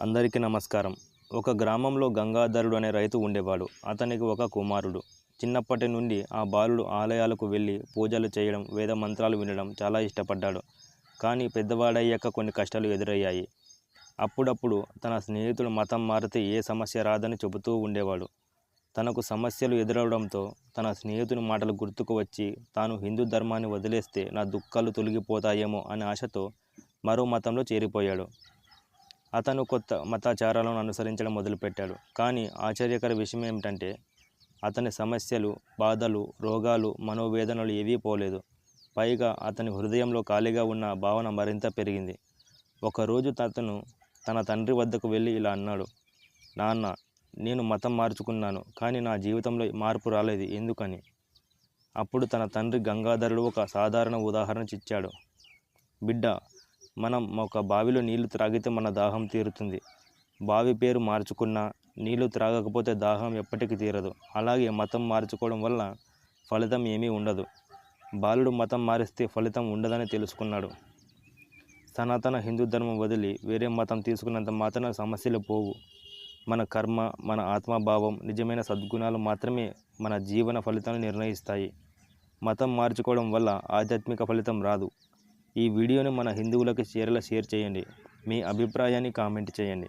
అందరికీ నమస్కారం. ఒక గ్రామంలో గంగాధరుడు అనే రైతు ఉండేవాడు. అతనికి ఒక కుమారుడు. చిన్నప్పటి నుండి ఆ బాలుడు ఆలయాలకు వెళ్ళి పూజలు చేయడం వేద మంత్రాలు వినడం చాలా ఇష్టపడ్డాడు. కానీ పెద్దవాడయ్యాక కొన్ని కష్టాలు ఎదురయ్యాయి. అప్పుడప్పుడు తన స్నేహితుడు మతం మారితే ఏ సమస్య రాదని చెబుతూ ఉండేవాడు. తనకు సమస్యలు ఎదురవడంతో తన స్నేహితుని మాటలు గుర్తుకు వచ్చి తాను హిందూ ధర్మాన్ని వదిలేస్తే నా దుఃఖాలు తొలగిపోతాయేమో అనే ఆశతో మరో మతంలో చేరిపోయాడు. అతను కొత్త మతాచారాలను అనుసరించడం మొదలుపెట్టాడు. కానీ ఆశ్చర్యకర విషయం ఏమిటంటే అతని సమస్యలు బాధలు రోగాలు మనోవేదనలు ఏవీ పోలేదు. పైగా అతని హృదయంలో ఖాళీగా ఉన్న భావన మరింత పెరిగింది. ఒకరోజు అతను తన తండ్రి వద్దకు వెళ్ళి ఇలా అన్నాడు నాన్న నేను మతం మార్చుకున్నాను కానీ నా జీవితంలో మార్పు రాలేదు ఎందుకని? అప్పుడు తన తండ్రి గంగాధరుడు ఒక సాధారణ ఉదాహరణ ఇచ్చాడు. బిడ్డ మనం ఒక బావిలో నీళ్ళు త్రాగితే మన దాహం తీరుతుంది. బావి పేరు మార్చుకున్నా నీళ్ళు త్రాగకపోతే దాహం ఎప్పటికీ తీరదు. అలాగే మతం మార్చుకోవడం వల్ల ఫలితం ఏమీ ఉండదు. బాలుడు మతం మారిస్తే ఫలితం ఉండదని తెలుసుకున్నాడు. సనాతన హిందూ ధర్మం వదిలి వేరే మతం తీసుకున్నంత మాత్రాన సమస్యలు పోవు. మన కర్మ మన ఆత్మభావం నిజమైన సద్గుణాలు మాత్రమే మన జీవన ఫలితాన్ని నిర్ణయిస్తాయి. మతం మార్చుకోవడం వల్ల ఆధ్యాత్మిక ఫలితం రాదు. ఈ వీడియోను మన హిందువులకు షేర్లా షేర్ చేయండి. మీ అభిప్రాయాన్ని కామెంట్ చేయండి.